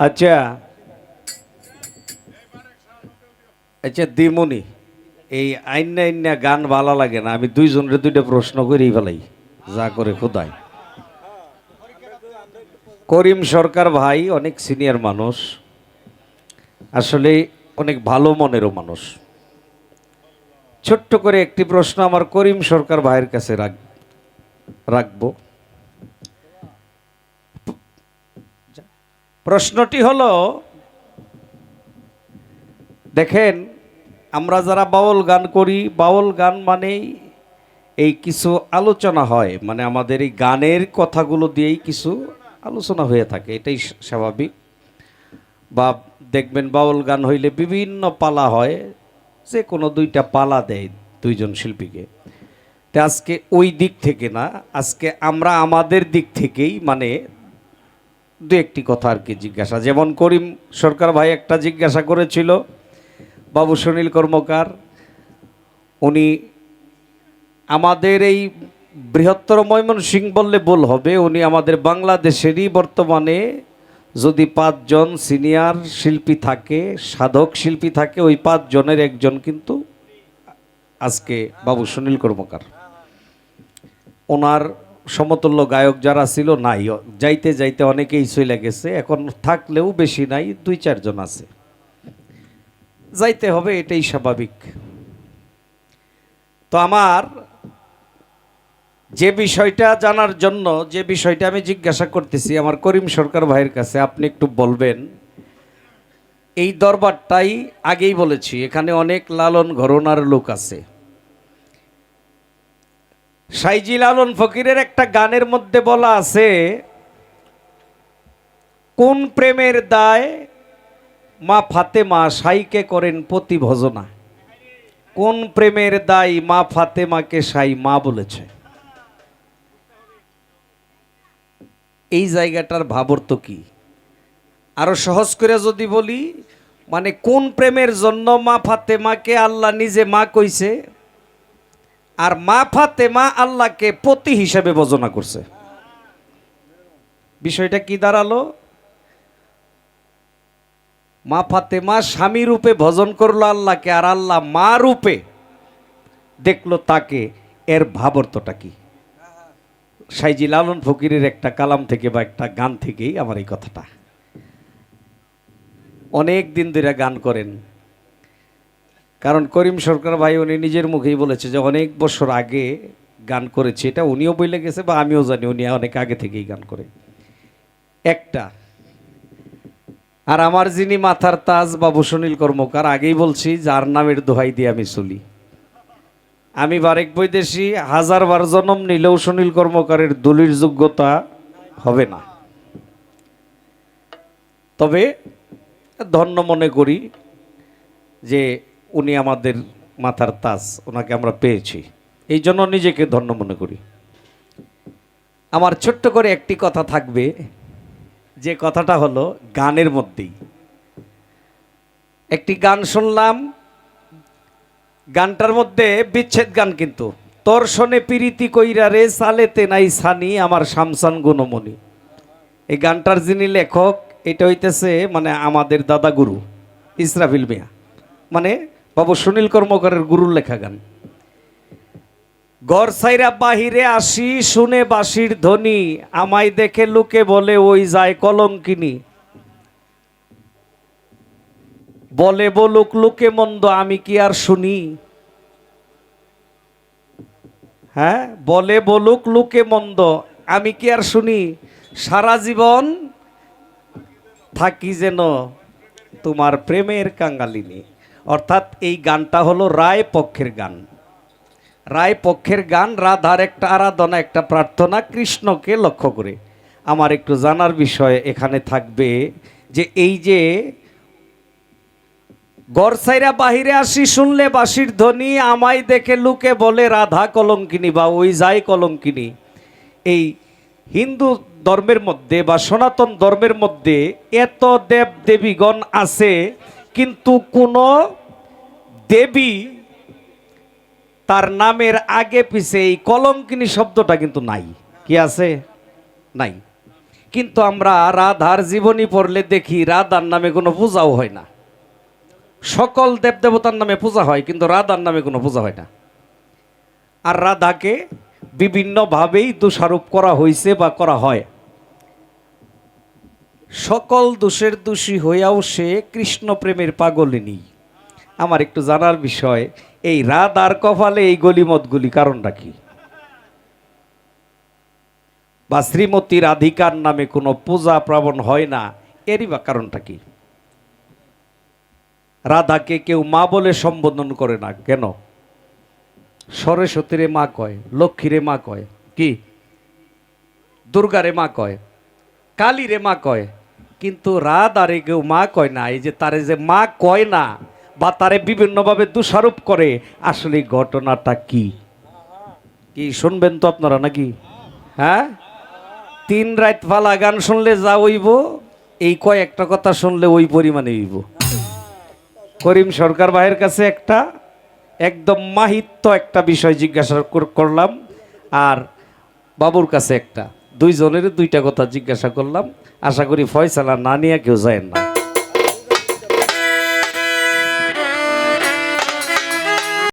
আচ্ছা। আচ্ছা দিমনি, এই আইনা আইনা গান ভালো লাগে না, আমি দুইজনের দুইটা প্রশ্ন করেই ফেলাই, যা করে খোদায় করিম সরকার ভাই অনেক সিনিয়র মানুষ, আসলে অনেক ভালো মনেরও মানুষ। ছোট্ট করে একটি প্রশ্ন আমার করিম সরকার ভাইয়ের কাছে রাখ, রাখব। প্রশ্নটি হলো, দেখেন, আমরা যারা বাউল গান করি, বাউল গান মানেই এই কিছু আলোচনা হয়। মানে আমাদের এই গানের কথাগুলো দিয়েই কিছু আলোচনা হয়ে থাকে, এটাই স্বাভাবিক। বা দেখবেন বাউল গান হইলে বিভিন্ন পালা হয়, যে কোনো দুইটা পালা দেয় দুইজন শিল্পীকে। তা আজকে ওই দিক থেকে না, আজকে আমরা আমাদের দিক থেকেই মানে দু একটি কথা আর কি জিজ্ঞাসা। যেমন করিম সরকার ভাই একটা জিজ্ঞাসা করেছিল, বাবু সুনীল কর্মকার, উনি, আমাদের এই বৃহত্তর ময়মনসিং বললে বল হবে, উনি আমাদের বাংলাদেশেরই বর্তমানে যদি পাঁচজন সিনিয়র শিল্পী থাকে, সাধক শিল্পী থাকে, ওই পাঁচজনের একজন কিন্তু আজকে বাবু সুনীল কর্মকার। ওনার সমতুল্য গায়ক যারা ছিল, নাই। যাইতে যাইতে অনেকেই চলে গেছে। এখন থাকলেও বেশি নাই, দুই চারজন আছে। যাইতে হবে, এটাই স্বাভাবিক। তো আমার যে বিষয়টা জানার জন্য, যে বিষয়টা আমি জিজ্ঞাসা করতেছি, আমার করিম সরকার ভাইয়ের কাছে, আপনি একটু বলবেন। এই দরবারটাই আগেই বলেছি, এখানে অনেক লালন ঘরনার লোক আছে। সাইজি লালন ফকিরের একটা গানের মধ্যে বলা আছে, কোন প্রেমের দায় মা ফাতেমা সাইকে করেন প্রতি ভজনা কোন প্রেমের দায় মা ফাতেমাকে সাই মা বলেছে। এই জায়গাটার ভাবর্থ কি? আরও সহজ করে যদি বলি মানে কোন প্রেমের জন্য মা ফাতেমাকে আল্লাহ নিজে মা কইছে? আর মা ফাতেমা আল্লাহকে পতি হিসেবে বজনা করছে। বিষয়টা কি দাঁড়াল? মা ফাতেমা স্বামী রূপে ভজন করল আল্লাহকে আর আল্লাহ মা রূপে দেখল তাকে, এর ভাবর্থটা কি? সাইজি লালন ফকিরের একটা কালাম থেকে বা একটা গান থেকেই আমার এই কথাটা। অনেক দিন ধরে গান করেন। কারণ করিম সরকার ভাই উনি নিজের মুখেই বলেছে যে অনেক বছর আগে গান করেছে, এটা উনিও বলে গেছে বা আমিও জানি, উনি অনেক আগে থেকেই গান করে। একটা, আর আমার যিনি মাথার তাজ বাবু সুনীল কর্মকার, আগেই বলছি, যার নামের দোহাই দিয়ে আমি চলি। আমি বারেক বৈদেশি হাজার বার জন্ম নিলেও সুনীল কর্মকারের দলির যোগ্যতা হবে না। তবে ধন্য মনে করি যে উনি আমাদের মাথার তাজ, ওনাকে আমরা পেয়েছি। এই জন্য নিজেকে ধন্য মনে করি। আমার ছোট্ট করে একটি কথা থাকবে। যে কথাটা হলো গানের মধ্যেই। একটি গান শুনলাম, গানটার মধ্যে বিচ্ছেদ গান কিন্তু। তর্ষণে পিরিতি কইরা রে সালেতে নাই সানি আমার শামসান গুণমণি। এই গানটার যিনি লেখক, এটা হইতেছে মানে আমাদের দাদা গুরু, ইসরাফিল মিয়া। মানে বাবু সুনীল কর্মকারের গুরুর লেখা গান। গড় সাইরা বাহিরে আসি, শুনে বাঁশির ধ্বনি। আমায় দেখে লুকে বলে, ওই যায় কলঙ্কিনী। বলে, বলুক লুকে মন্দ, আমি কি আর শুনি? হ্যাঁ বলে, বলুক লুকে মন্দ, আমি কি আর শুনি? সারা জীবন থাকি যেন তোমার প্রেমের কাঙ্গালিনী অর্থাৎ এই গানটা হলো রায় পক্ষের গান। রায় পক্ষের গান, রাধার একটা আরাধনা, একটা প্রার্থনা কৃষ্ণকে লক্ষ্য করে। আমার একটু জানার বিষয় এখানে থাকবে যে এই যে গড়সাইরা বাহিরে আসি শুনলে বাসির ধ্বনি, আমায় দেখে লুকে বলে রাধা কলঙ্কিনী বা ওই যাই কলঙ্কিনী। এই হিন্দু ধর্মের মধ্যে বা সনাতন ধর্মের মধ্যে এত দেব দেবীগণ আছে কিন্তু কোনো দেবী তার নামের আগে পিছে এই কলঙ্কিনী শব্দটা কিন্তু নাই। কি আছে? নাই। কিন্তু আমরা রাধার জীবনী পড়লে দেখি রাধার নামে কোনো পূজাও হয় না। সকল দেবদেবতার নামে পূজা হয়, কিন্তু রাধার নামে কোনো পূজা হয় না। আর রাধাকে বিভিন্নভাবেই দোষারোপ করা হয়েছে বা করা হয়। সকল দোষের দোষী হইয়াও সে কৃষ্ণ প্রেমের পাগলিনী। আমার একটু জানার বিষয়, এই রাধার কপালে এই গলিমতগুলি কারণটা কি? বা শ্রীমতী রাধিকার নামে কোনো পূজা প্রাবণ হয় না, এরই বা কারণটা কি? রাধাকে কেউ মা বলে সম্বোধন করে না কেন? সরস্বতীরে মা কয় লক্ষ্মীরে মা কয়, কি? দুর্গারে মা কয় কালীরে মা কয় কিন্তু রাত আরে কেউ মা কয় না, এই যে তারে যে মা কয় না বা তারে বিভিন্নভাবে দোষারোপ করে, আসলে ঘটনাটা কি? কি শুনবেন তো আপনারা নাকি? হ্যাঁ? তিন রাত ফালা গান শুনলে যা হইব, এই কয়েকটা কথা শুনলে ওই পরিমাণে হইব। করিম সরকার ভাইয়ের কাছে একটা, একদম মাহিত্য একটা বিষয় জিজ্ঞাসা করলাম, আর বাবুর কাছে একটা। দুইজনের দুইটা কথা জিজ্ঞাসা করলাম। আশা করি ফয়সালা না নিয়ে কেউ যায় না।